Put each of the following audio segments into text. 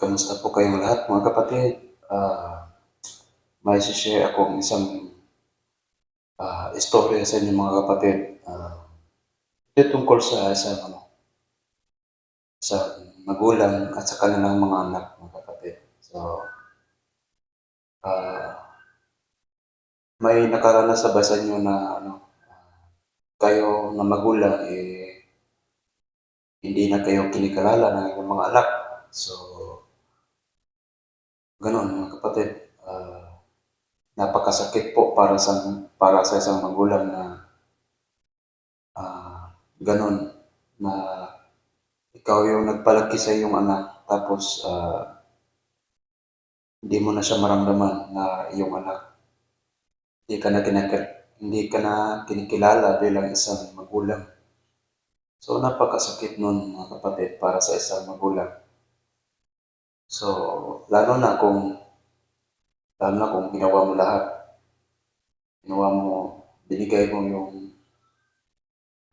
Kamusta po kayong lahat mga kapatid? Ah, may share akong isang ah, istorya sa inyo mga kapatid. Ah, ito tungkol sa isang ano, sa magulang at sa kanilang mga anak mga kapatid. So, ah, may nakaranas sa ba sa inyo na ano, ah, kayo na magulang eh, hindi na kayo kinikalala ng mga anak. So, Ganon mga kapatid. Ah, napakasakit po para sa para sa isang magulang na ah, ganon na ikaw yung nagpalaki sa iyong anak tapos ah, hindi mo na siya maramdaman na iyong anak hindi ka na kinakil- hindi ka na kinikilala bilang isang magulang. So napakasakit nun mga kapatid para sa isang magulang. So, lalo na kung lalo na kung ginawa mo lahat. Ginawa mo, binigay mo yung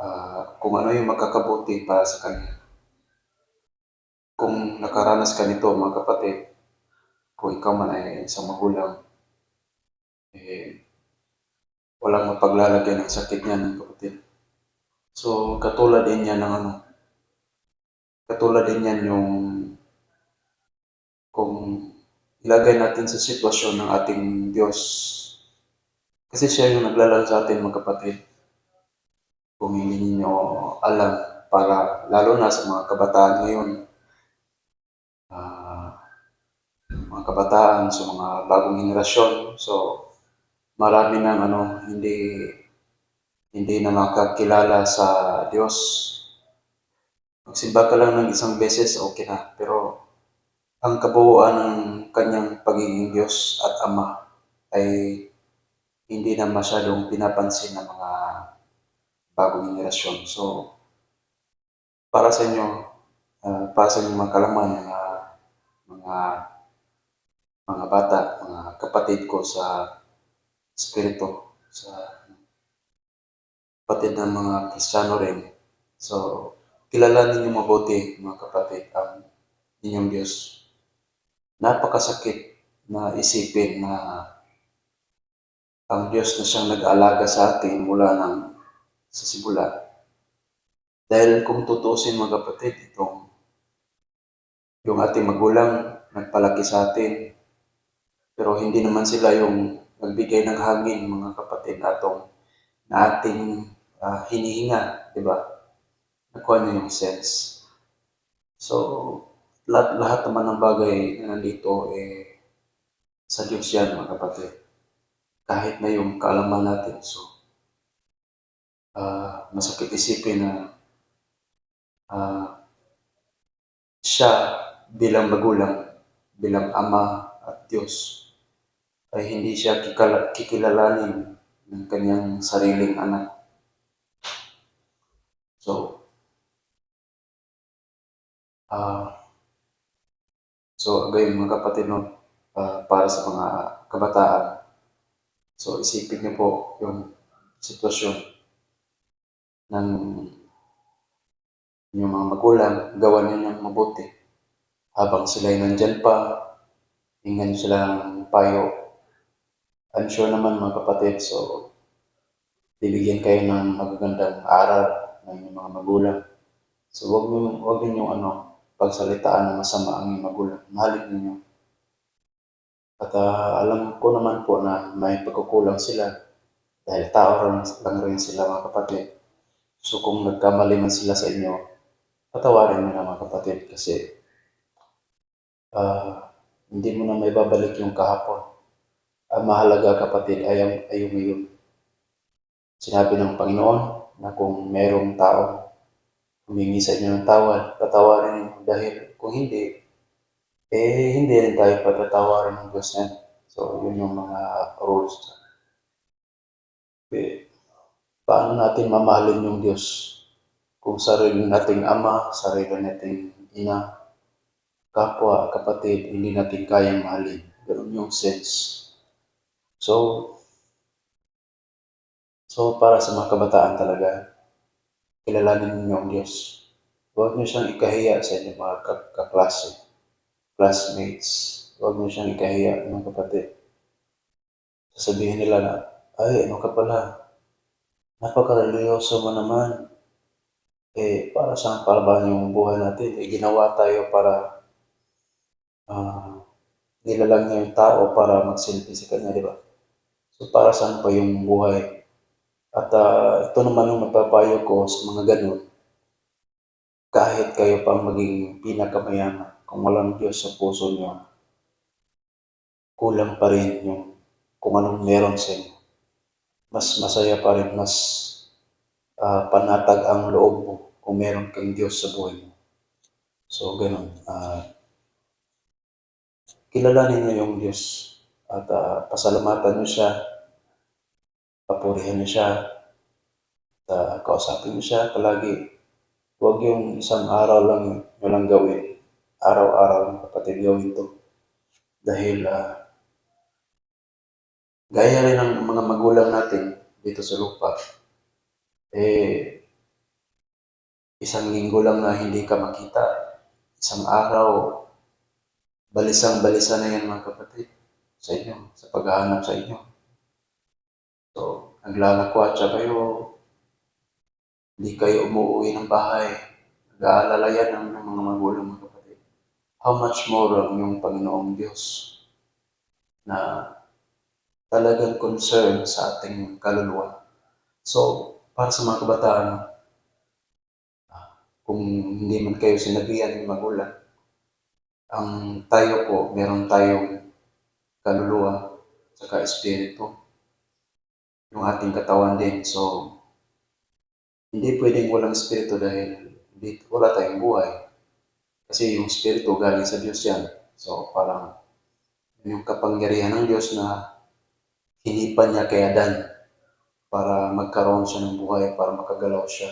ah, kung ano yung makakabuti para sa kanya. Kung nakaranas ka nito mga kapatid, kung ikaw man ay isang magulang, eh, walang mapaglalagay ng sakit niya ng kapatid. So, katulad din yan ng ano, katulad din yan yung kung ilagay natin sa sitwasyon ng ating Diyos. Kasi siya yung naglalang sa atin mga kapatid. Kung hindi ninyo alam, para lalo na sa mga kabataan ngayon, ah, mga kabataan, sa mga bagong henerasyon, so marami nang ano, hindi hindi na makakilala sa Diyos. Magsimba ka lang ng isang beses, okay na. Pero ang kabuuan ng kanyang pagiging Diyos at Ama ay hindi na masyadong pinapansin ng mga bagong henerasyon. So, para sa inyo, ah, para sa inyong mga kalaman, mga, mga, mga bata, mga kapatid ko sa Espiritu, sa kapatid ng mga Kristiyano rin. So, kilalanin niyo mabuti, mga kapatid, ang inyong Diyos napakasakit na isipin na ang Diyos na siyang nag-aalaga sa atin mula ng sa simula. Dahil kung tutusin mga kapatid, itong yung ating magulang nagpalaki sa atin, pero hindi naman sila yung nagbigay ng hangin mga kapatid atong na ating ah, hinihinga, di ba? Nakuha niyo yung sense. So, lahat, lahat naman ng bagay na nandito eh sa Diyos yan mga kapatid. Kahit na yung kaalaman natin. So, ah, masakit isipin na ah, siya bilang magulang, bilang ama at Diyos, ay hindi siya kikala, kikilalanin ng kanyang sariling anak. So, ah, So, gayon mga kapatid, no, ah, para sa mga kabataan. So, isipin niyo po yung sitwasyon ng inyong mga magulang, gawa niyo ng mabuti. Habang sila ay nandyan pa, hingan sila ng payo. I'm sure naman mga kapatid, so, bibigyan kayo ng magagandang aral ng inyong mga magulang. So, wag niyo, wag niyo ano, pagsalitaan ng masama ang inyong magulang. Mahalin ninyo. At ah, alam ko naman po na may pagkukulang sila dahil tao lang, lang rin sila mga kapatid. So kung nagkamali man sila sa inyo, patawarin mo na mga kapatid kasi ah, hindi mo na may babalik yung kahapon. Ang mahalaga kapatid ay ang ay yung ngayon. Sinabi ng Panginoon na kung merong tao humingi sa inyo ng tawad, patawarin niyo dahil kung hindi, eh hindi rin tayo patatawarin ng Diyos yan. So, yun yung mga rules. Eh, paano natin mamahalin yung Diyos kung sarili nating ama, sarili nating ina, kapwa, kapatid, hindi natin kayang mahalin. Ganun yung sense. So, so para sa mga kabataan talaga, kilalanin ninyo ang Diyos. Huwag niyo siyang ikahiya sa inyong mga kak- kaklase. classmates. Huwag mo siyang ikahiya, mga kapatid. Sasabihin nila na, ay, ano ka pala? Napaka-religyoso mo naman. Eh, para saan para yung buhay natin? Eh, ginawa tayo para ah nilalang niya yung tao para magsilbi sa kanya, di ba? So, para saan pa yung buhay? At ah, ito naman yung mapapayo ko sa mga ganun. Kahit kayo pang maging pinakamayaman, kung walang Diyos sa puso niyo, kulang pa rin yung kung anong meron sa inyo. Mas masaya pa rin, mas ah, panatag ang loob mo kung meron kang Diyos sa buhay mo. So, ganun. Ah, kilalanin niyo yung Diyos at ah, pasalamatan niyo siya, papurihan niyo siya, at kausapin niyo siya palagi. Huwag yung isang araw lang nyo lang gawin. Araw-araw kapatid gawin to. Dahil ah, gaya rin ng mga magulang natin dito sa lupa, eh, isang linggo lang na hindi ka makita, isang araw, balisang-balisa na yan mga kapatid sa inyo, sa paghahanap sa inyo. So, naglalakwatsa kayo, hindi kayo umuwi ng bahay, nag-aalala yan ng, ng mga magulang mga kapatid. How much more ang yung Panginoong Diyos na talagang concern sa ating kaluluwa. So, para sa mga kabataan, kung hindi man kayo sinabihan ng magulang, ang tayo po, meron tayong kaluluwa, saka espiritu, yung ating katawan din. So, hindi pwedeng walang espiritu dahil wala tayong buhay. Kasi yung espiritu galing sa Diyos yan. So, parang yung kapangyarihan ng Diyos na hinipan niya kay Adan para magkaroon siya ng buhay, para makagalaw siya.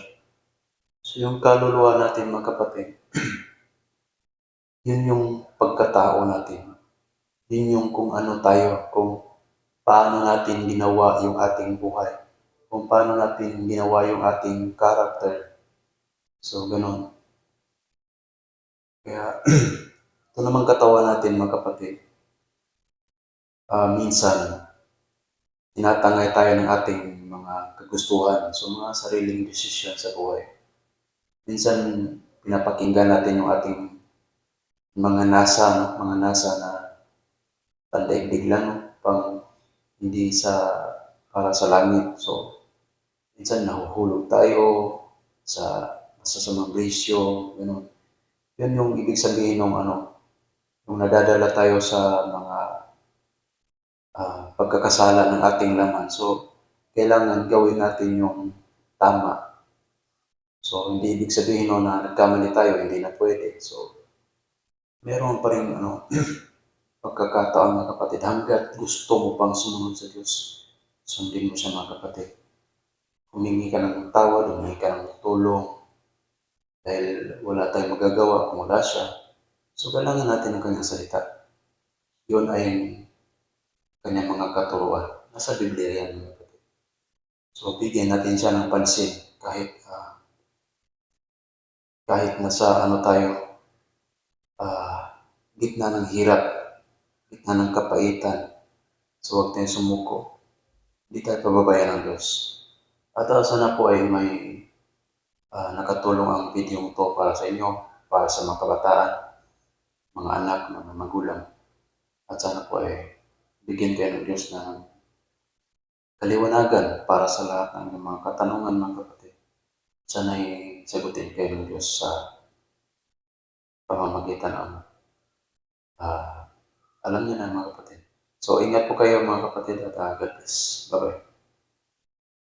So, yung kaluluwa natin, mga kapatid, yun yung pagkatao natin. Yun yung kung ano tayo, kung paano natin ginawa yung ating buhay. Kung paano natin ginawa yung ating character. So, ganun. Kaya, ito naman katawan natin, mga kapatid. Ah, minsan, tinatangay tayo ng ating mga kagustuhan. So, mga sariling desisyon sa buhay. Minsan, pinapakinggan natin yung ating mga nasa, mga nasa na pandaigdig lang, pang hindi sa para sa langit. So, minsan nahuhulog tayo sa masasamang bisyo, gano'n. Yan yung ibig sabihin ng ano, yung nadadala tayo sa mga ah, pagkakasala ng ating laman. So, kailangan gawin natin yung tama. So, hindi ibig sabihin no, na nagkamali tayo, hindi na pwede. So, meron pa rin ano, pagkakataon mga kapatid, hanggat gusto mo pang sumunod sa Diyos, sundin mo siya mga kapatid. Humingi ka ng tawad, humingi ka ng tulong, dahil wala tayong magagawa kung wala siya. So, kailangan natin ng kanyang salita. Yun ay kanyang mga katuruan. Nasa Biblia yan mga kapatid. So, bigyan natin siya ng pansin kahit ah, kahit nasa ano tayo, ah, gitna ng hirap, gitna ng kapaitan. So, huwag tayong sumuko. Hindi tayo pababayan ng Diyos. At uh, sana po ay may ah, nakatulong ang video to para sa inyo, para sa mga kabataan, mga anak, mga magulang. At sana po ay bigyan kayo ng Diyos ng kaliwanagan para sa lahat ng mga katanungan mga kapatid. Sana ay sagutin kayo ng Diyos sa pamamagitan ng ah, alam niyo na mga kapatid. So ingat po kayo mga kapatid at uh, God bless. Bye-bye.